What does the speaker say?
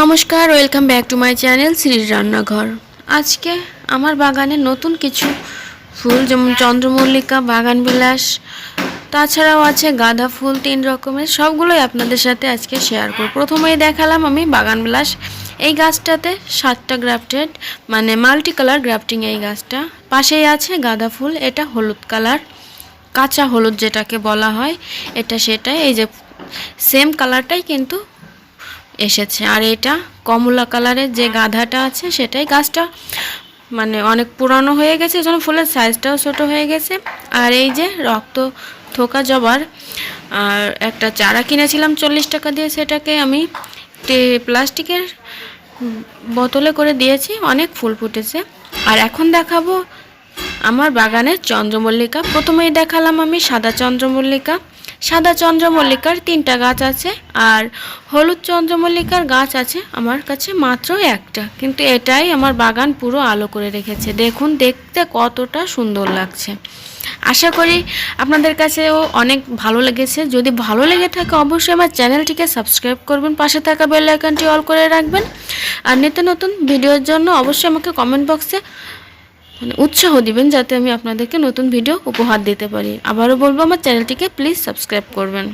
নমস্কার welcome back to my channel শ্রীর রান্নাঘর আজকে আমার বাগানে নতুন কিছু ফুল, যেমন চন্দ্রমল্লিকা, বাগান বিলাস, তাছাড়াও আছে গাঁদা ফুল, তিন রকমের, সবগুলোই আপনাদের সাথে আজকে শেয়ার করব। প্রথমেই দেখালাম আমি বাগান বিলাস। এই গাছটাতে সাতটা গ্রাফটেড মানে মাল্টি কালার গ্রাফটিং এই গাছটা। পাশেই আছে গাঁদা ফুল, এটা হলুদ কালার, কাঁচা হলুদ যেটাকে বলা হয়, এটা সেটাই, এই যে সেম কালারটাই কিন্তু এসেছে। আর এটা কমলা কালারের যে গাধাটা আছে, সেটাই গাছটা মানে অনেক পুরানো হয়ে গেছে, এজন্য ফুলের সাইজটাও ছোট হয়ে গেছে। আর এই যে রক্ত থোকা জবার, আর একটা চারা কিনেছিলাম চল্লিশ টাকা দিয়ে, সেটাকে আমি প্লাস্টিকের বোতলে করে দিয়েছি, অনেক ফুল ফুটেছে। আর এখন দেখাবো আমার বাগানের চন্দ্রমল্লিকা। প্রথমেই দেখালাম আমি সাদা চন্দ্রমল্লিকা। সাদা চন্দ্রমল্লিকার তিনটা গাছ আছে আর হলুদ চন্দ্রমল্লিকার গাছ আছে আমার কাছে মাত্র একটা। কিন্তু এটাই আমার বাগান পুরো আলো করে রেখেছে। দেখুন, দেখতে কতটা সুন্দর লাগছে। আশা করি আপনাদের কাছেও অনেক ভালো লেগেছে। যদি ভালো লেগে থাকে, অবশ্যই আমার চ্যানেলটিকে সাবস্ক্রাইব করবেন। পাশে থাকা বেল আইকনটি অল করে রাখবেন। আর নিত্য নতুন ভিডিওর জন্য অবশ্যই আমাকে কমেন্ট বক্সে মানে উৎসাহ দিবেন যাতে আমি আপনাদেরকে নতুন ভিডিও উপহার দিতে পারি। আবারও বলব, আমার চ্যানেলটিকে প্লিজ সাবস্ক্রাইব করবেন।